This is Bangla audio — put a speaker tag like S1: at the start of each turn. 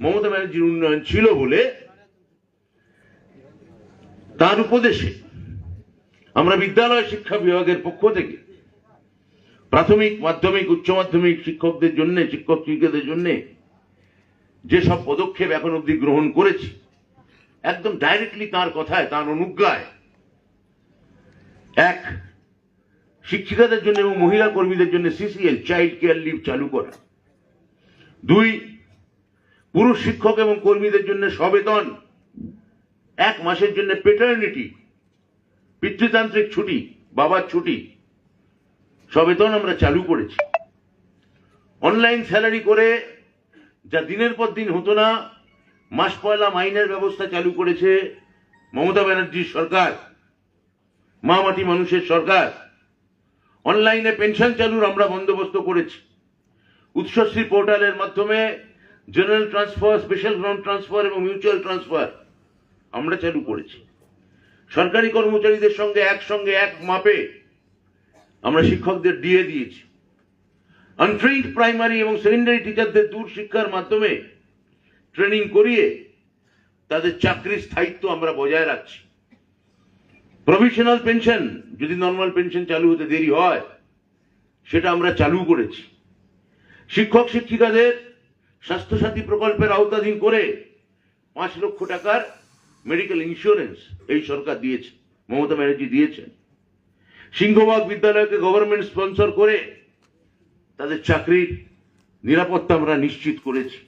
S1: মমতা ব্যানার্জির উন্নয়ন ছিল বলে তার উপদেশে আমরা বিদ্যালয় শিক্ষা বিভাগের পক্ষ থেকে প্রাথমিক, মাধ্যমিক, উচ্চ মাধ্যমিক শিক্ষকদের জন্য, শিক্ষক শিক্ষিকাদের জন্য যেসব পদক্ষেপ এখন অবধি গ্রহণ করেছি, একদম ডাইরেক্টলি তার কথায়, তার অনুজ্ঞায়, এক, শিক্ষিকাদের জন্য এবং মহিলা কর্মীদের জন্য সিসিএল চাইল্ড কেয়ার লিভ চালু করা। দুই পুরুষ শিক্ষক এবং কর্মীদের জন্য সবেতন। এক মাসের জন্য পেটার্নিটি পিতৃতান্ত্রিক ছুটি, বাবার ছুটি। সবেতন আমরা চালু করেছি। অনলাইন স্যালারি করে যা দিনের পর দিন হতো না, মাস পয়লা মাইনের ব্যবস্থা চালু করেছে মমতা ব্যানার্জির সরকার, মা মাটি মানুষের সরকার। অনলাইনে পেনশন চালুর আমরা বন্দোবস্ত করেছি। উৎসশ্রী পোর্টালের মাধ্যমে general transfer, special ground transfer এবং মিউচুয়াল ট্রান্সফার আমরা চালু করেছি। সরকারি কর্মচারীদের সঙ্গে একসঙ্গে এক মাপে আমরা শিক্ষকদের দিয়ে দিয়েছি। আনট্রেইনড প্রাইমারি এবং সেকেন্ডারি টিচারদের দূর শিক্ষার মাধ্যমে ট্রেনিং করিয়ে তাদের চাকরির স্থায়িত্ব আমরা বজায় রাখছি। প্রভিশনাল পেনশন যদি নর্মাল পেনশন চালু হতে দেরি হয়, সেটা আমরা চালু করেছি। শিক্ষক শিক্ষিকাদের স্বাস্থ্যসাথী প্রকল্পের আওতাধীন করে পাঁচ লক্ষ টাকার মেডিকেল ইন্স্যুরেন্স এই সরকার দিয়েছে, মমতা ব্যানার্জি দিয়েছেন। সিংহবাগ বিদ্যালয়কে গভর্নমেন্ট স্পন্সর করে তাদের চাকরির নিরাপত্তা আমরা নিশ্চিত করেছি।